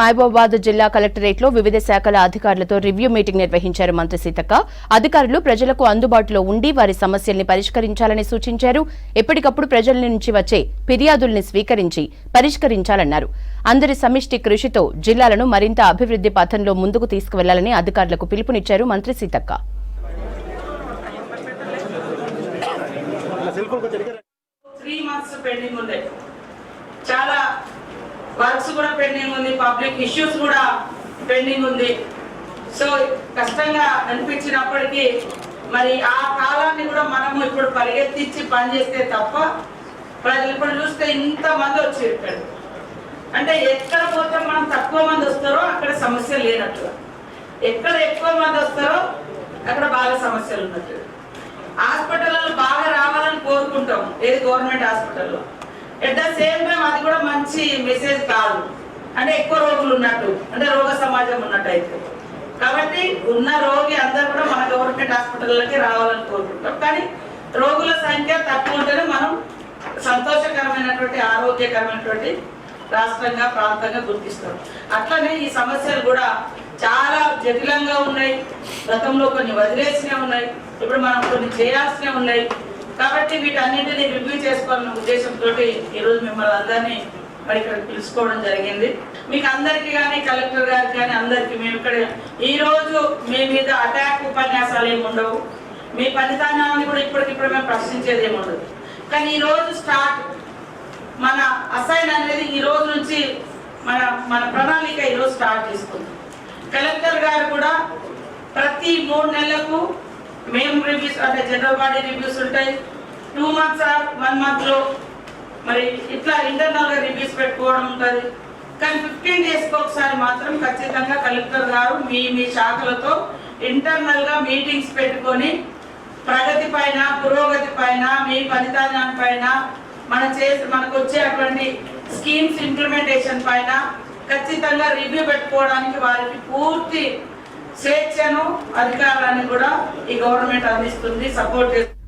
మహబూబాబాద్ జిల్లా కలెక్టరేట్లో వివిధ శాఖల అధికారులతో రివ్యూ మీటింగ్ నిర్వహించారు మంత్రి సీతక్క. అధికారులు ప్రజలకు అందుబాటులో ఉండి వారి సమస్యల్ని పరిష్కరించాలని సూచించారు. ఎప్పటికప్పుడు ప్రజల నుంచి వచ్చే ఫిర్యాదుల్ని స్వీకరించి పరిష్కరించాలన్నారు. అందరి సమిష్టి కృషితో జిల్లాలను మరింత అభివృద్ధి పథంలో ముందుకు తీసుకువెళ్ళాలని అధికారులకు పిలుపునిచ్చారు మంత్రి సీతక్క. చాలా వర్క్స్ కూడా పెండింగ్ ఉంది పబ్లిక్ ఇష్యూస్ కూడా పెండింగ్ ఉంది. సో కష్టంగా అనిపించినప్పటికీ మరి ఆ కాలాన్ని కూడా మనము ఇప్పుడు పరిగెత్తించి పనిచేస్తే తప్ప ప్రజలు ఇప్పుడు చూస్తే ఇంత మంది వచ్చారు ఇక్కడ అంటే ఎక్కడ పోతే మనం తక్కువ మంది వస్తారో అక్కడ సమస్య లేనట్టుగా ఎక్కడ ఎక్కువ మంది వస్తారో అక్కడ బాగా సమస్యలు ఉన్నట్టు. హాస్పిటల్లో బాగా రావాలని కోరుకుంటాం ఏది గవర్నమెంట్ హాస్పిటల్లో. ఎట్ ద సేమ్ టైం అది కూడా మంచి మెసేజ్ కాదు. అంటే ఎక్కువ రోగులు ఉన్నట్టు. అంటే రోగ సమాజం ఉన్నట్టు అయితే కాబట్టి ఉన్న రోగి అందరు కూడా మన గవర్నమెంట్ హాస్పిటల్లోకి రావాలని కోరుకుంటాం కానీ రోగుల సంఖ్య తక్కువ ఉంటేనే మనం సంతోషకరమైనటువంటి ఆరోగ్యకరమైనటువంటి రాష్ట్రంగా ప్రాంతంగా గుర్తిస్తాం. అట్లనే ఈ సమస్యలు కూడా చాలా జటిలంగా ఉన్నాయి. గతంలో కొన్ని వదిలేసినవి ఉన్నాయి. ఇప్పుడు మనం కొన్ని చేయాల్సినవి ఉన్నాయి. కాబట్టి వీటన్నింటినీ రివ్యూ చేసుకోవాలనే ఉద్దేశంతో ఈరోజు మిమ్మల్ని అందరినీ మరి ఇక్కడ పిలుచుకోవడం జరిగింది. మీకు అందరికీ కానీ కలెక్టర్ గారికి కానీ అందరికీ మేము ఇక్కడ ఈరోజు మీ మీద అటాక్ ఉపన్యాసాలు ఏమి ఉండవు. మీ ఫలితాన్ని కూడా ఇప్పటికిప్పుడు మేము ప్రశ్నించేది ఏమి ఉండదు. కానీ ఈరోజు స్టార్ట్ మన అసైన్ అనేది ఈ రోజు నుంచి మన మన ప్రణాళిక ఈ రోజు స్టార్ట్ చేసుకుంది. కలెక్టర్ గారు కూడా ప్రతి మూడు నెలలకు మేము రివ్యూస్ అంటే జనరల్ బాడీ రివ్యూస్ ఉంటాయి. టూ మంత్స్ ఆర్ వన్ మంత్లో మరి ఇట్లా ఇంటర్నల్గా రివ్యూస్ పెట్టుకోవడం ఉంటుంది. కానీ ఫిఫ్టీన్ డేస్కి ఒకసారి మాత్రం ఖచ్చితంగా కలెక్టర్ గారు మీ మీ శాఖలతో ఇంటర్నల్గా మీటింగ్స్ పెట్టుకొని ప్రగతి పైన పురోగతి పైన మీ ఫలితాన్ని పైన మన చేసి మనకు వచ్చేటువంటి స్కీమ్స్ ఇంప్లిమెంటేషన్ పైన ఖచ్చితంగా రివ్యూ పెట్టుకోవడానికి వారికి పూర్తి స్వేచ్ఛను అధికారాన్ని కూడా ఈ గవర్నమెంట్ అందిస్తుంది సపోర్ట్ చేస్తుంది.